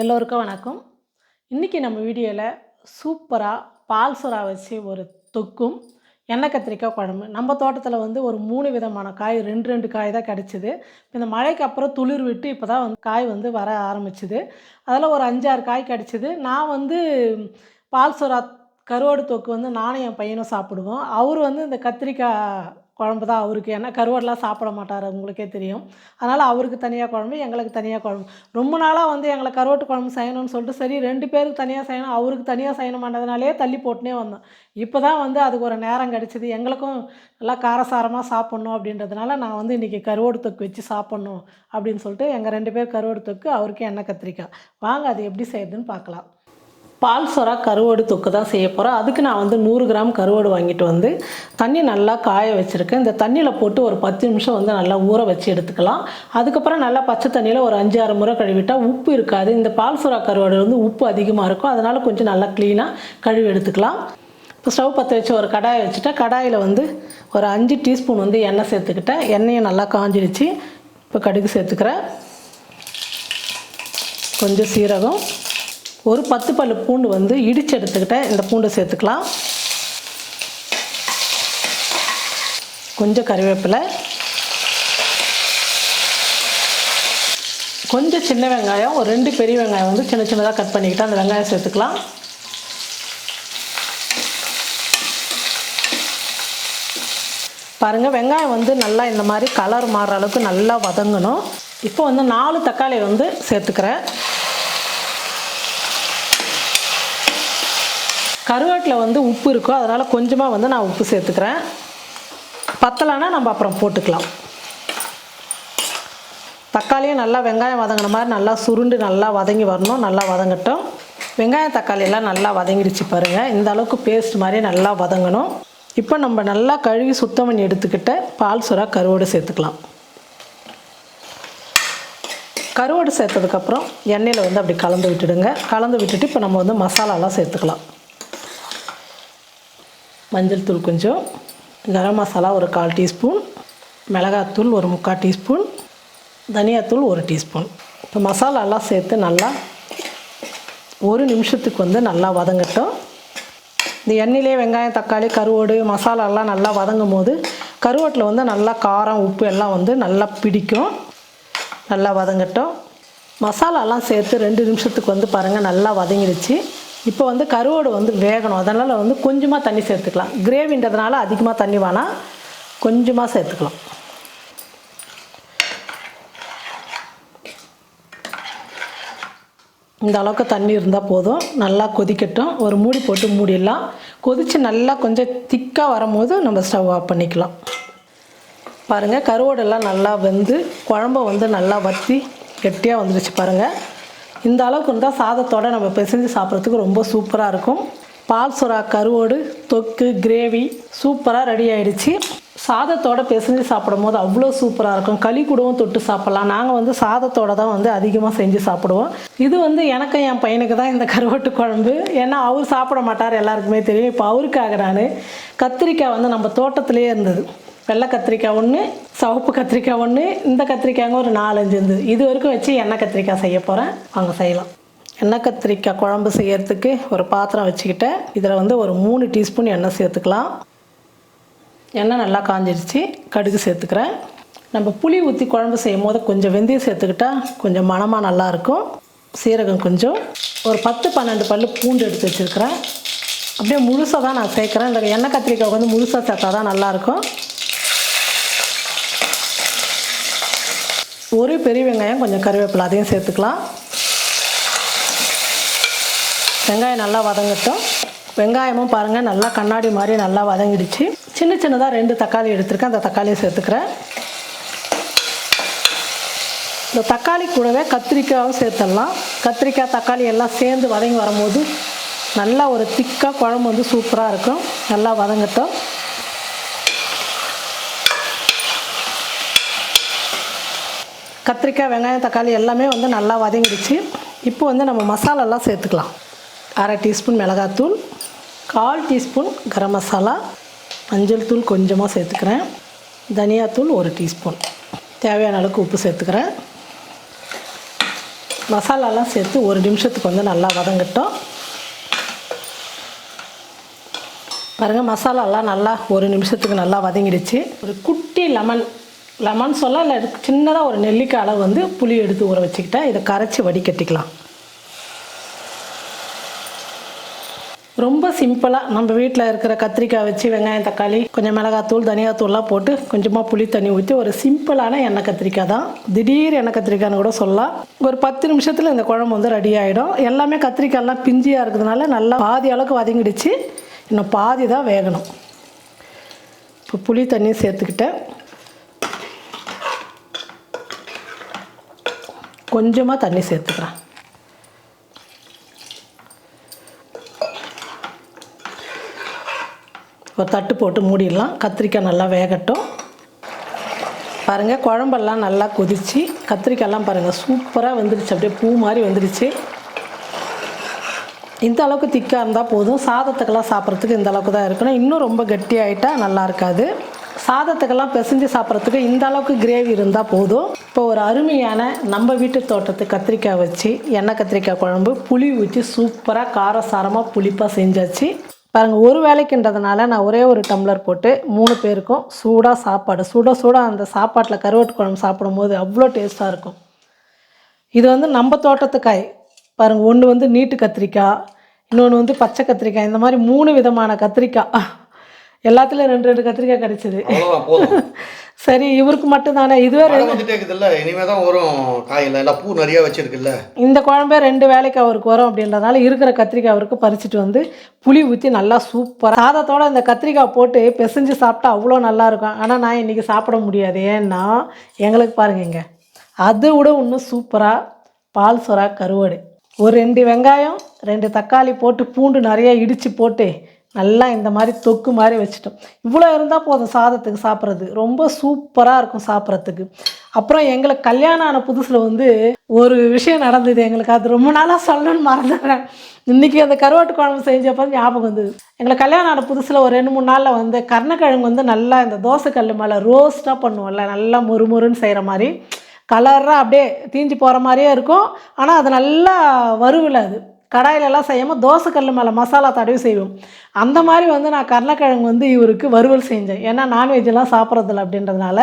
எல்லோருக்கும் வணக்கம். இன்றைக்கி நம்ம வீடியோவில் சூப்பராக பால் சுறா வச்சு ஒரு தொக்கும் எண்ணெய் கத்திரிக்காய் குழம்பு. நம்ம தோட்டத்தில் வந்து ஒரு மூணு விதமான காய் ரெண்டு ரெண்டு காய் தான் கிடச்சிது. இந்த மழைக்கு அப்புறம் துளிர் விட்டு இப்போ தான் வந்து காய் வந்து வர ஆரம்பிச்சுது. அதில் ஒரு அஞ்சாறு காய் கிடச்சிது. நான் வந்து பால் சுறா கருவாடு தொக்கு வந்து நானும் என் பையனும் சாப்பிடுவோம். அவர் வந்து இந்த கத்திரிக்காய் குழம்பு தான் அவருக்கு. ஏன்னா கருவாடெலாம் சாப்பிட மாட்டார் உங்களுக்கே தெரியும். அதனால் அவருக்கு தனியாக குழம்பு எங்களுக்கு தனியாக குழம்பு. ரொம்ப நாளாக வந்து எங்களை கருவாட்டு குழம்பு செய்யணும்னு சொல்லிட்டு சரி ரெண்டு பேருக்கு தனியாக செய்யணும் அவருக்கு தனியாக செய்யணும் செய்யணுமான்றதுனாலே தள்ளி போட்டுனே வந்தோம். இப்போ தான் வந்து அதுக்கு ஒரு நேரம் கிடச்சிது. எங்களுக்கும் நல்லா காரசாரமாக சாப்பிட்ணும் அப்படின்றதுனால நான் வந்து இன்றைக்கி கருவாடு தொக்கு வச்சு சாப்பிட்ணும் அப்படின்னு சொல்லிட்டு எங்கள் ரெண்டு பேர் கருவாடு தொக்கு அவருக்கு எண்ணெய் கத்திரிக்காய். வாங்க அது எப்படி செய்யுதுன்னு பார்க்கலாம். பால் சொரா கருவாடு தொக்கு தான் செய்ய போகிறோம் அதுக்கு நான் வந்து நூறு கிராம் கருவாடு வாங்கிட்டு வந்து தண்ணி நல்லா காய வச்சுருக்கேன். இந்த தண்ணியில் போட்டு ஒரு பத்து நிமிஷம் வந்து நல்லா ஊற வச்சு எடுத்துக்கலாம். அதுக்கப்புறம் நல்லா பச்சை தண்ணியில் ஒரு அஞ்சு ஆறு முறை கழுவிட்டால் உப்பு இருக்காது. இந்த பால் சொரா கருவாடு வந்து உப்பு அதிகமாக இருக்கும். அதனால் கொஞ்சம் நல்லா க்ளீனாக கழுவி எடுத்துக்கலாம். இப்போ ஸ்டவ் பற்ற வச்சு ஒரு கடாயை வச்சுட்டா கடாயில் வந்து ஒரு அஞ்சு டீஸ்பூன் வந்து எண்ணெய் சேர்த்துக்கிட்டேன். எண்ணெயை நல்லா காஞ்சிடுச்சு. இப்போ கடுகு சேர்த்துக்கிறேன். கொஞ்சம் சீரகம். ஒரு பத்து பல்லு பூண்டு வந்து இடித்து எடுத்துக்கிட்டேன். இந்த பூண்டை சேர்த்துக்கலாம். கொஞ்சம் கறிவேப்பிலை. கொஞ்சம் சின்ன வெங்காயம் ஒரு ரெண்டு பெரிய வெங்காயம் வந்து சின்ன சின்னதாக கட் பண்ணிக்கிட்டு அந்த வெங்காயம் சேர்த்துக்கலாம். பாருங்கள் வெங்காயம் வந்து நல்லா இந்த மாதிரி கலர் மாறுற அளவுக்கு நல்லா வதங்கணும். இப்போ வந்து நாலு தக்காளி வந்து சேர்த்துக்கிறேன். கருவேட்டில் வந்து உப்பு இருக்கும் அதனால் கொஞ்சமாக வந்து நான் உப்பு சேர்த்துக்கிறேன். பத்தலைன்னா நம்ம அப்புறம் போட்டுக்கலாம். தக்காளியும் நல்லா வெங்காயம் வதங்கின மாதிரி நல்லா சுருண்டு நல்லா வதங்கி வரணும் நல்லா வதங்கட்டும். வெங்காயம் தக்காளி எல்லாம் நல்லா வதங்கிடுச்சு பாருங்கள் இந்த அளவுக்கு பேஸ்ட் மாதிரி நல்லா வதங்கணும். இப்போ நம்ம நல்லா கழுவி சுத்தம் பண்ணி எடுத்துக்கிட்ட பால் சுறா கருவோடு சேர்த்துக்கலாம். கருவாடு சேர்த்ததுக்கப்புறம் எண்ணெயில் வந்து அப்படி கலந்து விட்டுடுங்க. கலந்து விட்டுட்டு இப்போ நம்ம வந்து மசாலாலாம் சேர்த்துக்கலாம். மஞ்சள் தூள் கொஞ்சம் கரம் மசாலா ஒரு கால் டீஸ்பூன் மிளகாத்தூள் ஒரு முக்கால் டீஸ்பூன் தனியாத்தூள் ஒரு டீஸ்பூன். இப்போ மசாலாலாம் சேர்த்து நல்லா ஒரு நிமிஷத்துக்கு வந்து நல்லா வதங்கட்டும். இந்த எண்ணெயிலே வெங்காயம் தக்காளி கருவோடு மசாலாலாம் நல்லா வதங்கும் போது கருவாட்டில் வந்து நல்லா காரம் உப்பு எல்லாம் வந்து நல்லா பிடிக்கும். நல்லா வதங்கட்டும். மசாலாலாம் சேர்த்து ரெண்டு நிமிஷத்துக்கு வந்து பாருங்கள் நல்லா வதங்கிடுச்சு இப்போ வந்து கருவோடு வந்து வேகணும். அதனால் வந்து கொஞ்சமாக தண்ணி சேர்த்துக்கலாம். கிரேவின்றதுனால அதிகமாக தண்ணி வேணாம் கொஞ்சமாக சேர்த்துக்கலாம். இந்த அளவுக்கு தண்ணி இருந்தால் போதும். நல்லா கொதிக்கட்டும். ஒரு மூடி போட்டு மூடிடலாம். கொதித்து நல்லா கொஞ்சம் திக்காக வரும்போது நம்ம ஸ்டவ் ஆஃப் பண்ணிக்கலாம். பாருங்கள் கருவோடெல்லாம் நல்லா வெந்து குழம்ப வந்து நல்லா வற்றி கெட்டியாக வந்துடுச்சு பாருங்கள் இந்த அளவுக்கு இருந்தால் சாதத்தோட நம்ம பிசைஞ்சு சாப்பிட்றதுக்கு ரொம்ப சூப்பராக இருக்கும். பால் சுறா கருவோடு தொக்கு கிரேவி சூப்பராக ரெடி ஆயிடுச்சு. சாதத்தோட பிசைஞ்சு சாப்பிடும் போது அவ்வளோ சூப்பராக இருக்கும். களி கூடவும் தொட்டு சாப்பிட்லாம். நாங்கள் வந்து சாதத்தோட தான் வந்து அதிகமாக செஞ்சு சாப்பிடுவோம். இது வந்து எனக்கு என் பையனுக்கு தான் இந்த கருவாட்டு குழம்பு. ஏன்னா அவர் சாப்பிட மாட்டார் எல்லாருக்குமே தெரியும். இப்போ அவருக்காக நான். கத்திரிக்காய் வந்து நம்ம தோட்டத்திலே இருந்தது. வெள்ளை கத்திரிக்காய் ஒன்று சிவப்பு கத்திரிக்காய் ஒன்று இந்த கத்திரிக்காய்ங்க ஒரு நாலஞ்சு இருந்தது இது வரைக்கும் வச்சு எண்ணெய் கத்திரிக்காய் செய்ய போகிறேன் வாங்க செய்யலாம். எண்ணெய் கத்திரிக்காய் குழம்பு செய்யறதுக்கு ஒரு பாத்திரம் வச்சுக்கிட்டேன். இதில் வந்து ஒரு மூணு டீஸ்பூன் எண்ணெய் சேர்த்துக்கலாம். எண்ணெய் நல்லா காஞ்சிடுச்சு கடுகு சேர்த்துக்கிறேன். நம்ம புளி ஊற்றி குழம்பு செய்யும் போது கொஞ்சம் வெந்தயம் சேர்த்துக்கிட்டா கொஞ்சம் மணமாக நல்லாயிருக்கும் சீரகம் கொஞ்சம். ஒரு பத்து பன்னெண்டு பல் பூண்டு எடுத்து வச்சுருக்கிறேன். அப்படியே முழுசாக தான் நான் சேர்க்குறேன். இந்த எண்ணெய் கத்திரிக்காய் வந்து முழுசாக சேர்த்தா தான் நல்லாயிருக்கும் ஒரு பெரிய வெங்காயம் கொஞ்சம் கருவேப்பிலை அதையும் சேர்த்துக்கலாம். வெங்காயம் நல்லா வதங்கட்டும். வெங்காயமும் பாருங்கள் நல்லா கண்ணாடி மாதிரி நல்லா வதங்கிடுச்சு. சின்ன சின்னதாக ரெண்டு தக்காளி எடுத்துருக்கேன் அந்த தக்காளியை சேர்த்துக்கிறேன். இந்த தக்காளி கூடவே கத்திரிக்காயும் சேர்த்துடலாம். கத்திரிக்காய் தக்காளி எல்லாம் சேர்ந்து வதங்கி வரும்போது நல்லா ஒரு திக்காக குழம்பு வந்து சூப்பராக இருக்கும். நல்லா வதங்கட்டும். கத்திரிக்காய் வெங்காயம் தக்காளி எல்லாமே வந்து நல்லா வதங்கிடுச்சு. இப்போ வந்து நம்ம மசாலாலாம் சேர்த்துக்கலாம். அரை டீஸ்பூன் மிளகாத்தூள் கால் டீஸ்பூன் கரம் மசாலா மஞ்சள் தூள் கொஞ்சமாக சேர்த்துக்கிறேன். தனியாத்தூள் ஒரு டீஸ்பூன். தேவையான அளவுக்கு உப்பு சேர்த்துக்கிறேன். மசாலாலாம் சேர்த்து ஒரு நிமிஷத்துக்கு வந்து நல்லா வதங்கட்டும். பாருங்கள் மசாலாலாம் நல்லா ஒரு நிமிஷத்துக்கு நல்லா வதங்கிடுச்சு. ஒரு குட்டி லெமன் லெமன் சொல்ல இல்லை சின்னதாக ஒரு நெல்லிக்காய் அளவு வந்து புளி எடுத்து ஊற வச்சுக்கிட்டேன் இதை கரைச்சி வடிகட்டிக்கலாம். ரொம்ப சிம்பிளாக நம்ம வீட்டில் இருக்கிற கத்திரிக்காய் வச்சு வெங்காயம் தக்காளி கொஞ்சம் மிளகாத்தூள் தனியாத்தூள்லாம் போட்டு கொஞ்சமாக புளி தண்ணி ஊற்றி ஒரு சிம்பிளான எண்ணெய் கத்திரிக்காய் தான். திடீர் எண்ணெய் கத்திரிக்காய்னு கூட சொல்லலாம். ஒரு பத்து நிமிஷத்தில் இந்த குழம்பு வந்து ரெடி ஆகிடும் எல்லாமே கத்திரிக்காயெல்லாம் பிஞ்சியாக இருக்கிறதுனால நல்லா பாதி அளவுக்கு வதங்கிடுச்சு. இன்னும் பாதி தான் வேகணும். இப்போ புளி தண்ணி சேர்த்துக்கிட்டேன். கொஞ்சமாக தண்ணி சேர்த்துக்கிறேன். ஒரு தட்டு போட்டு மூடிடலாம். கத்திரிக்காய் நல்லா வேகட்டும். பாருங்கள் குழம்பெல்லாம் நல்லா கொதிச்சு கத்திரிக்காயெல்லாம் பாருங்கள் சூப்பராக வந்துடுச்சு அப்படியே பூ மாதிரி வந்துடுச்சு இந்த அளவுக்கு திக்காக இருந்தால் போதும். சாதத்துக்கெல்லாம் சாப்பிட்றதுக்கு இந்த அளவுக்கு தான் இருக்கணும். இன்னும் ரொம்ப கெட்டியாயிட்டா நல்லா இருக்காது. சாதத்துக்கெல்லாம் பிசைஞ்சு சாப்பிட்றதுக்கு இந்த அளவுக்கு கிரேவி இருந்தால் போதும். இப்போ ஒரு அருமையான நம்ம வீட்டு தோட்டத்து கத்திரிக்காய் வச்சு எண்ணெய் கத்திரிக்காய் குழம்பு புளி ஊற்றி சூப்பராக காரசாரமாக புளிப்பாக செஞ்சாச்சு. பாருங்கள் ஒரு வேலைக்குன்றதுனால நான் ஒரே ஒரு டம்ளர் போட்டு மூணு பேருக்கும் சூடாக சாப்பாடு சூடாக சூடாக அந்த சாப்பாட்டில் கருவாட்டு குழம்பு சாப்பிடும்போது அவ்வளோ டேஸ்ட்டாக இருக்கும். இது வந்து நம்ம தோட்டத்து காய் பாருங்கள் ஒன்று வந்து நீட்டு கத்திரிக்காய் இன்னொன்று வந்து பச்சை கத்திரிக்காய் இந்த மாதிரி மூணு விதமான கத்திரிக்காய். எல்லாத்துலேயும் ரெண்டு ரெண்டு கத்திரிக்காய் கிடைச்சிது. சரி இவருக்கு மட்டும் தானே இதுவே இருக்குதுல்ல இனிமே தான் வரும் காயில். எல்லாம் பூ நிறைய வச்சிருக்குல்ல. இந்த குழம்பே ரெண்டு வேலைக்கு அவருக்கு வரும் அப்படின்றதுனால இருக்கிற கத்திரிக்காய் அவருக்கு பறிச்சுட்டு வந்து புளி ஊற்றி நல்லா சூப்பராக சாதத்தோட இந்த கத்திரிக்காய் போட்டு பிசைஞ்சு சாப்பிட்டா அவ்வளோ நல்லா இருக்கும். ஆனால் நான் இன்றைக்கி சாப்பிட முடியாது. ஏன்னா எங்களுக்கு பாருங்க அதை விட இன்னும் சூப்பராக பால் சொரா கருவாடு. ஒரு ரெண்டு வெங்காயம் ரெண்டு தக்காளி போட்டு பூண்டு நிறைய இடித்து போட்டு நல்லா இந்த மாதிரி தொக்கு மாதிரி வச்சுட்டோம். இவ்வளோ இருந்தால் போதும் சாதத்துக்கு சாப்பிட்றது ரொம்ப சூப்பராக இருக்கும் சாப்பிட்றதுக்கு. அப்புறம் எங்களுக்கு கல்யாணம் ஆன புதுசில் வந்து ஒரு விஷயம் நடந்தது எங்களுக்கு. அது ரொம்ப நாளாக சொல்லணும்னு மறந்துடுறேன் இன்றைக்கி அந்த கருவாட்டு குழம்பு செஞ்சப்போ ஞாபகம் வந்தது. எங்களுக்கு கல்யாணம் ஆன புதுசில் ஒரு ரெண்டு மூணு நாளில் வந்து கருணக்கிழங்கு வந்து நல்லா இந்த தோசைக்கல் மேலே ரோஸ்ட்டாக பண்ணுவோம்ல. நல்லா மொறுமொறுன்னு செய்கிற மாதிரி. கலராக அப்படியே தீஞ்சு போகிற மாதிரியே இருக்கும். ஆனால் அது நல்லா வருவில் அது. கடாயிலெல்லாம் செய்யாமல் தோசைக்கல் மேலே மசாலா தடவி செய்வோம். அந்த மாதிரி வந்து நான் கருணக்கிழங்கு வந்து இவருக்கு வறுவல் செஞ்சேன். ஏன்னா நான்வெஜ்ஜெல்லாம் சாப்பிட்றதில்ல அப்படின்றதுனால.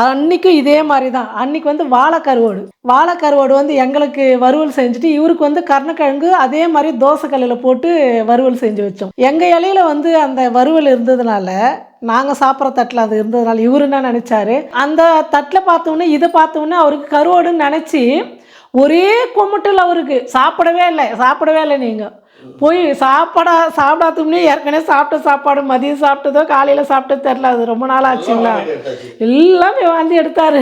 அன்றைக்கும் இதே மாதிரி தான். அன்றைக்கி வந்து வாழைக்கருவாடு. வாழைக்கருவாடு வந்து எங்களுக்கு வறுவல் செஞ்சுட்டு இவருக்கு வந்து கருணக்கிழங்கு அதே மாதிரி தோசைக்கல்லில் போட்டு வறுவல் செஞ்சு வச்சோம். எங்கள் இலையில வந்து அந்த வறுவல் இருந்ததுனால நாங்கள் சாப்பிட்ற தட்டில் அது இருந்ததுனால இவர் என்ன நினச்சாரு? அந்த தட்டில் பார்த்தோன்னே இதை பார்த்தோன்னே அவருக்கு கருவாடுன்னு நினச்சி ஒரே கும்பிட்டில் அவருக்கு. சாப்பிடவே இல்லை. சாப்பிடவே இல்லை நீங்கள் போய் சாப்பாடா சாப்பிடாத முன்னே ஏற்கனவே சாப்பிட்ட சாப்பாடு மதியம் சாப்பிட்டதோ காலையில் சாப்பிட்டதோ தெரில அது ரொம்ப நாள் ஆச்சுங்களா? எல்லாமே வந்து எடுத்தார்.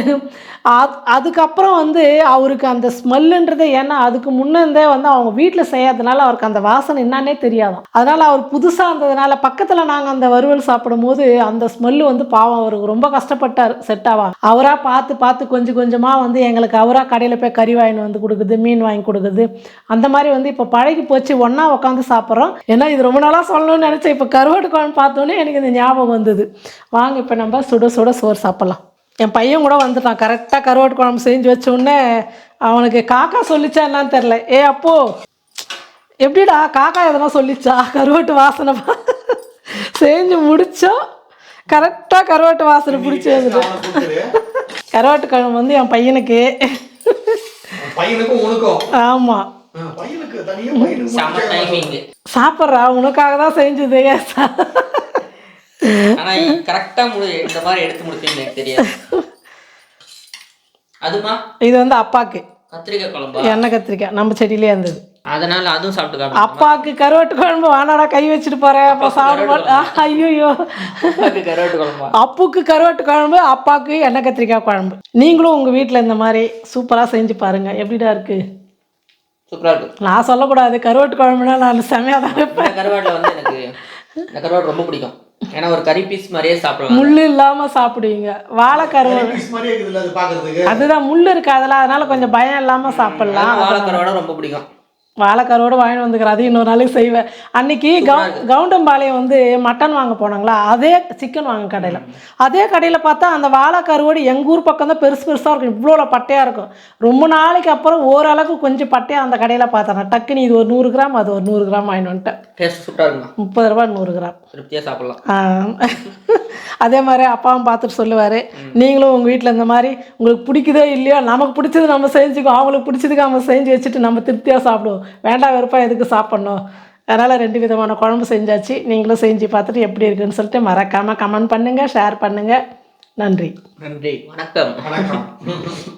அதுக்கப்புறம் வந்து அவருக்கு அந்த ஸ்மெல்லுன்றது ஏன்னா அதுக்கு முன்னே வந்து அவங்க வீட்டில் செய்யாததுனால அவருக்கு அந்த வாசனை என்னன்னே தெரியாதாம் அதனால் அவர் புதுசாக இருந்ததுனால பக்கத்தில் நாங்கள் அந்த வறுவல் சாப்பிடும் போது அந்த ஸ்மெல்லு வந்து பாவம் அவருக்கு ரொம்ப கஷ்டப்பட்டார் செட் ஆவா. அவராக பார்த்து பார்த்து கொஞ்சம் கொஞ்சமாக வந்து எங்களுக்கு அவராக கடையில் போய் கறி வாங்கி வந்து கொடுக்குது மீன் வாங்கி கொடுக்குது. அந்த மாதிரி வந்து இப்போ பழகி போச்சு ஒன்றா உட்காந்து சாப்பிட்றோம். ஏன்னா இது ரொம்ப நாளாக சொல்லணும்னு நினச்சேன் இப்போ கருவாடு குழம்பு பார்த்தோன்னே எனக்கு இந்த ஞாபகம் வந்தது. வாங்க இப்போ நம்ம சுட சுட சோறு சாப்பிட்லாம். என் பையன் கூட வந்துட்டான். கரெக்டாக கருவாட்டு குழம்பு செஞ்சு வச்ச உடனே அவனுக்கு காக்கா சொல்லிச்சா என்னன்னு தெரில ஏ அப்போ எப்படிடா காக்கா எதனா சொல்லிச்சா? கருவாட்டு வாசனை பா- செஞ்சு முடிச்சோம் கரெக்டாக கருவாட்டு வாசனை பிடிச்சி வந்துட்டு. கருவாட்டு குழம்பு வந்து என் பையனுக்கு. ஆமாம் ஆ, பையனுக்கு தனியா பையனுக்கு செம மட்டும் டைமிங் சாப்பிட்றா. உனக்காக தான் செஞ்சது. ஆனா கரெக்டா இந்த மாதிரி எடுத்து எனக்கு தெரியாது. அதுமா? இது வந்து அப்பாக்கு. கத்திரிக்காய் குழம்பா? எண்ணெய் கத்திரிக்காய். நம்ம செடியிலே இருந்தது. அதனால அதுவும் சாப்பிட்டு? அப்பாவுக்கு கருவாட்டு குழம்பு வானாடா கை வச்சுட்டு போறேன் அப்போ சாப்பிட ஐயோ அப்பாவுக்கு கருவாட்டு குழம்பா? அப்புக்கு கருவாட்டு குழம்பு அப்பாவுக்கு எண்ணெய் கத்திரிக்காய் குழம்பு. நீங்களும் உங்கள் வீட்டில் இந்த மாதிரி சூப்பராக செஞ்சு பாருங்க. எப்படிடா இருக்கு? சூப்பரா இருக்கு. நான் சொல்லக்கூடாது. கருவாட்டு குழம்புனா நான் செமையாக தான் வைப்பேன். கருவாட்டுல வந்து எனக்கு இந்த கருவாடு ரொம்ப பிடிக்கும். ஏன்னா ஒரு கறி பீஸ் மாதிரியே சாப்பிடலாம். முள் இல்லாமல் சாப்பிடுவீங்க. வாழை கருவாடு பீஸ் மாதிரியே இருக்குதுல்ல அது பாக்குறதுக்கு? அதுதான் முள் இருக்காதுல அதனால கொஞ்சம் பயம் இல்லாமல் சாப்பிட்லாம். வாழை கருவாடை ரொம்ப பிடிக்கும். வாழைக்காரோடு வாங்கிட்டு வந்துக்கிறேன் அதையும் இன்னொரு நாளைக்கு செய்வேன். அன்னைக்கு கவு கவுண்டம்பாளையம் வந்து மட்டன் வாங்க போனாங்களா? அதே சிக்கன் வாங்க கடையில். அதே கடையில் பார்த்தா அந்த வாழைக்கருவோடு எங்கள் ஊர் பக்கம் தான் பெருசு பெருசாக இருக்கும். இவ்வளோ பட்டையாக இருக்கும். ரொம்ப நாளைக்கு அப்புறம் ஓரளவுக்கு கொஞ்சம் பட்டையாக அந்த கடையில் பார்த்தேன். டக்குன்னு இது ஒரு நூறு கிராம் அது ஒரு நூறு கிராம் வாங்கிட்டு வந்துட்டேன். முப்பது ரூபா நூறு கிராம். திருப்தியாக சாப்பிட்லாம். அதே மாதிரி அப்பாவும் பார்த்துட்டு சொல்லுவார். நீங்களும் உங்கள் வீட்டில் இந்த மாதிரி உங்களுக்கு பிடிக்குதோ இல்லையோ நமக்கு பிடிச்சது நம்ம செஞ்சுக்கோ அவங்களுக்கு பிடிச்சதுக்கு நம்ம செஞ்சு வச்சுட்டு நம்ம திருப்தியாக சாப்பிடுவோம். வேண்டாம் வெறுப்பா எதுக்கு சாப்பிட்ணும்? அதனால் ரெண்டு விதமான குழம்பு செஞ்சாச்சு. நீங்களும் செஞ்சு பார்த்துட்டு எப்படி இருக்குன்னு சொல்லிட்டு மறக்காமல் கமெண்ட் பண்ணுங்கள் ஷேர் பண்ணுங்கள் நன்றி. நன்றி. வணக்கம். வணக்கம்.